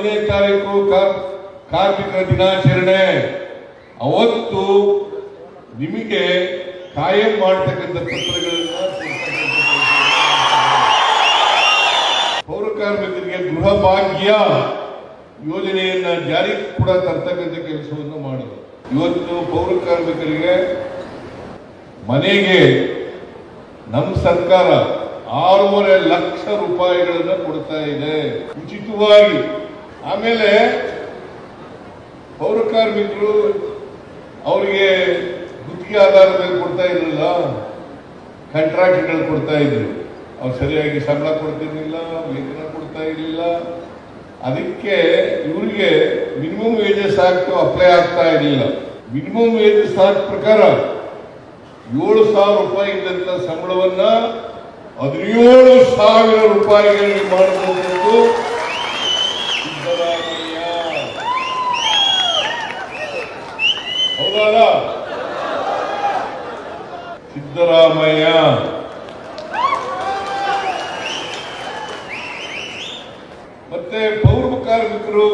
ಒಂದನೇ ತಾರೀಕು ಕಾರ್, ಕಾರ್ಮಿಕರ ದಿನಾಚರಣೆ. ಅವತ್ತು ನಿಮಗೆ ಕಾಯಂ ಮಾಡತಕ್ಕಂಥ ಪತ್ರಗಳನ್ನ ಪೌರ ಕಾರ್ಮಿಕರಿಗೆ ಗೃಹ ಭಾಗ್ಯ ಯೋಜನೆಯನ್ನ ಜಾರಿ ಕೂಡ ತರ್ತಕ್ಕಂಥ ಕೆಲಸವನ್ನು ಮಾಡಿದೆ ಇವತ್ತು ಪೌರ ಕಾರ್ಮಿಕರಿಗೆ ಮನೆಗೆ ನಮ್ಮ ಸರ್ಕಾರ ಆರೂವರೆ ಲಕ್ಷ ರೂಪಾಯಿಗಳನ್ನು ಕೊಡ್ತಾ ಇದೆ. ಉಚಿತವಾಗಿ ಆಮೇಲೆ ಪೌರ ಕಾರ್ಮಿಕರು ಅವರಿಗೆ ಗುತ್ತಿಗೆ ಆಧಾರದಲ್ಲಿ ಕೊಡ್ತಾ ಇರಲಿಲ್ಲ. ಕಾಂಟ್ರಾಕ್ಟ್ಗಳು ಕೊಡ್ತಾ ಇದ್ರು. ಅವ್ರು ಸರಿಯಾಗಿ ಸಂಬಳ ಕೊಡ್ತಿರ್ಲಿಲ್ಲ, ವೇತನ ಕೊಡ್ತಾ ಇರಲಿಲ್ಲ. ಅದಕ್ಕೆ ಇವರಿಗೆ ಮಿನಿಮಮ್ ವೇಜಸ್ ಆಕ್ಟ್ ಅಪ್ಲೈ ಆಗ್ತಾ ಇರಲಿಲ್ಲ. ಮಿನಿಮಮ್ ವೇಜಸ್ ಆಕ್ಟ್ ಪ್ರಕಾರ ಏಳು ಸಾವಿರ ರೂಪಾಯಿ ಇದ್ದಂತ ಸಂಬಳವನ್ನ ಹದಿನೇಳು ಸಾವಿರ ರೂಪಾಯಿಗಳಿಗೆ ಮಾಡಬಹುದು ಸಿದ್ದರಾಮಯ್ಯ ಹೌದಲ್ಲ? ಸಿದ್ದರಾಮಯ್ಯ. ಮತ್ತೆ ಪೌರ ಕಾರ್ಮಿಕರು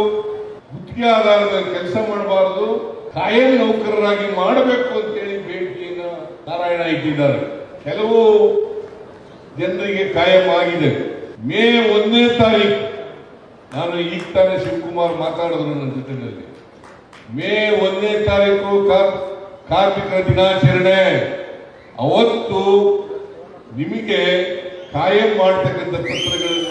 ಗುತ್ತಿಗೆ ಆಧಾರದ ಕೆಲಸ ಮಾಡಬಾರದು, ಕಾಯಂ ನೌಕರರಾಗಿ ಮಾಡಬೇಕು ಅಂತೇಳಿ ಬೇಡಿಕೆಯನ್ನ ನಾರಾಯಣ ಇಟ್ಟಿದ್ದಾರೆ. ಕೆಲವು ಜನರಿಗೆ ಕಾಯಂ ಆಗಿದೆ. ಮೇ ಒಂದನೇ ತಾರೀಕು ನಾನು ಈಗ ತಾನೇ ಶಿವಕುಮಾರ್ ಮಾತಾಡಿದ್ರು ನನ್ನ ಜೊತೆಯಲ್ಲಿ. ಮೇ ಒಂದನೇ ತಾರೀಕು ಕಾರ್ಮಿಕರ ದಿನಾಚರಣೆ. ಅವತ್ತು ನಿಮಗೆ ಕಾಯಂ ಮಾಡ್ತಕ್ಕಂಥ ಪತ್ರಗಳನ್ನ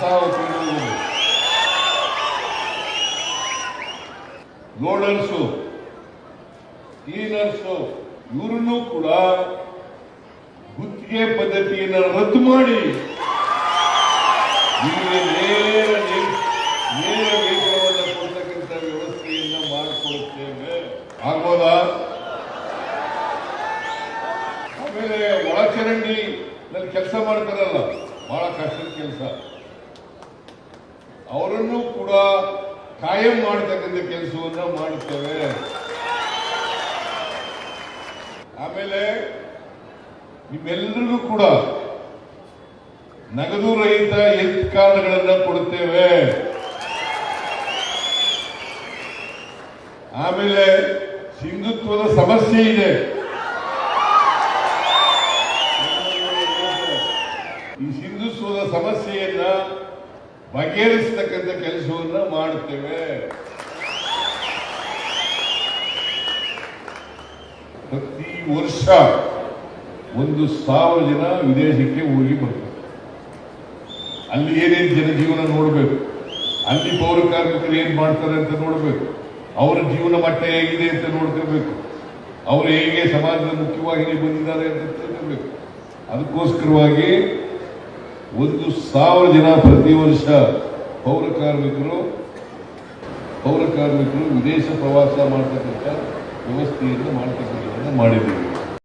ಚಾಲಕರು ಇದಾರಲ್ಲ ಕಸ ನರ್ಸು, ಇವರನ್ನು ಕೂಡ ಗುತ್ತಿಗೆ ಪದ್ಧತಿಯನ್ನು ರದ್ದು ಮಾಡಿ. ನಿಮಗೆ ನೇರ ನೇರ ವೇತನವನ್ನು ಕೊಡ್ತಕ್ಕಂಥ ವ್ಯವಸ್ಥೆಯನ್ನ ಮಾಡಿಕೊಡುತ್ತೇವೆ. ಆಗ್ಬೋದಾ? ಆಮೇಲೆ ಒಳಚರಂಡಿ ನಲ್ಲಿ ಕೆಲಸ ಮಾಡ್ತಾರಲ್ಲ. ಬಹಳ ಕಷ್ಟದ ಕೆಲಸ. ಅವರನ್ನು ಕೂಡ ಕಾಯಂ ಮಾಡತಕ್ಕಂಥ ಕೆಲಸವನ್ನ ಮಾಡುತ್ತೇವೆ. ಆಮೇಲೆ ನಿಮ್ಮೆಲ್ಲರಿಗೂ ಕೂಡ ನಗದು ರಹಿತ ಹೆಲ್ತ್ ಕಾರ್ಡ್ಗಳನ್ನ ಕೊಡುತ್ತೇವೆ. ಆಮೇಲೆ ಸಿಂಧುತ್ವದ ಸಮಸ್ಯೆ ಇದೆ. ಸಮಸ್ಯೆಯನ್ನ ಬಗೆಹರಿಸತಕ್ಕಂಥ ಕೆಲಸವನ್ನ ಮಾಡುತ್ತೇವೆ. ಪ್ರತಿ ವರ್ಷ ಒಂದು ಸಾವಿರ ಜನ ವಿದೇಶಕ್ಕೆ ಹೋಗಿ ಬರ್ತಾರೆ ಅಲ್ಲಿ ಏನೇನು ಜನಜೀವನ ನೋಡಬೇಕು? ಅಲ್ಲಿ ಪೌರ ಕಾರ್ಮಿಕರು ಏನ್ ಮಾಡ್ತಾರೆ ಅಂತ ನೋಡಬೇಕು? ಅವರ ಜೀವನ ಮಟ್ಟ ಹೇಗಿದೆ ಅಂತ ನೋಡ್ಕೋಬೇಕು? ಅವರು ಹೇಗೆ ಸಮಾಜದ ಮುಖ್ಯವಾಹಿನಿ ಬಂದಿದ್ದಾರೆ ಅಂತ ತಿಳ್ಕೋಬೇಕು. ಅದಕ್ಕೋಸ್ಕರವಾಗಿ ಒಂದು ಸಾವಿರ ಜನ ಪ್ರತಿ ವರ್ಷ ಪೌರ ಕಾರ್ಮಿಕರು ಪೌರ ಕಾರ್ಮಿಕರು ವಿದೇಶ ಪ್ರವಾಸ ಮಾಡ್ತಕ್ಕಂಥ ವ್ಯವಸ್ಥೆಯನ್ನು ಮಾಡ್ತಕ್ಕಂಥದ್ದನ್ನು ಮಾಡಿದ್ದೀವಿ.